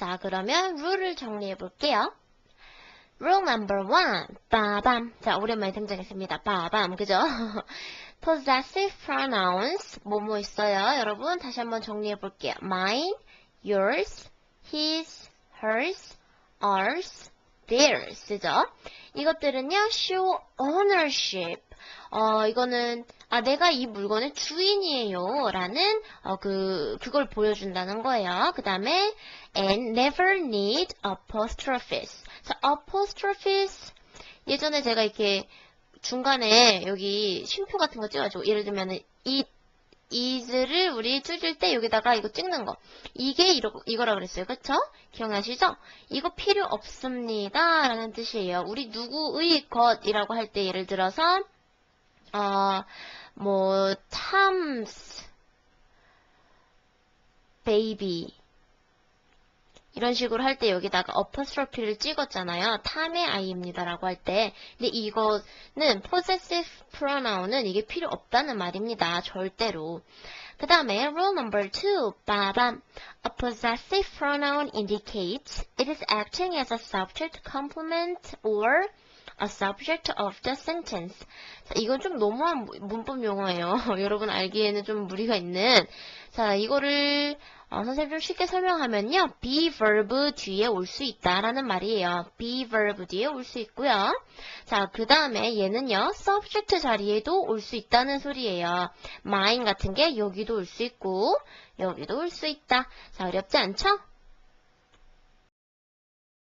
자, 그러면 룰을 정리해 볼게요. Rule number one. 빠밤. 자, 오랜만에 등장했습니다. 빠밤. 그죠? possessive pronouns. 뭐뭐 있어요? 여러분, 다시 한번 정리해 볼게요. mine, yours, his, hers, ours, theirs죠. 이것들은요, show ownership. 어, 이거는, 아, 내가 이 물건의 주인이에요. 라는, 어, 그, 그걸 보여준다는 거예요. 그 다음에, and never need apostrophes. 자, apostrophes. 예전에 제가 이렇게 중간에 여기 쉼표 같은 거 찍어가지고, 예를 들면은, it, is를 우리 줄일 때 여기다가 이거 찍는 거. 이게 이러, 이거라 그랬어요. 그쵸? 기억나시죠? 이거 필요 없습니다. 라는 뜻이에요. 우리 누구의 것이라고 할 때 예를 들어서, 어, 뭐, Tom's baby. 이런 식으로 할 때 여기다가 apostrophe를 찍었잖아요. 탐의 아이입니다라고 할 때. 근데 이거는 possessive pronoun은 이게 필요 없다는 말입니다. 절대로. 그 다음에 rule number two, 빠밤. A possessive pronoun indicates it is acting as a subject, complement, or a subject of the sentence. 자, 이건 좀 너무한 문법 용어예요. 여러분 알기에는 좀 무리가 있는. 자, 이거를 어, 선생님 좀 쉽게 설명하면요. be verb 뒤에 올 수 있다라는 말이에요. be verb 뒤에 올 수 있고요. 자, 그 다음에 얘는요. subject 자리에도 올 수 있다는 소리예요. mine 같은 게 여기도 올 수 있고 여기도 올 수 있다. 자, 어렵지 않죠?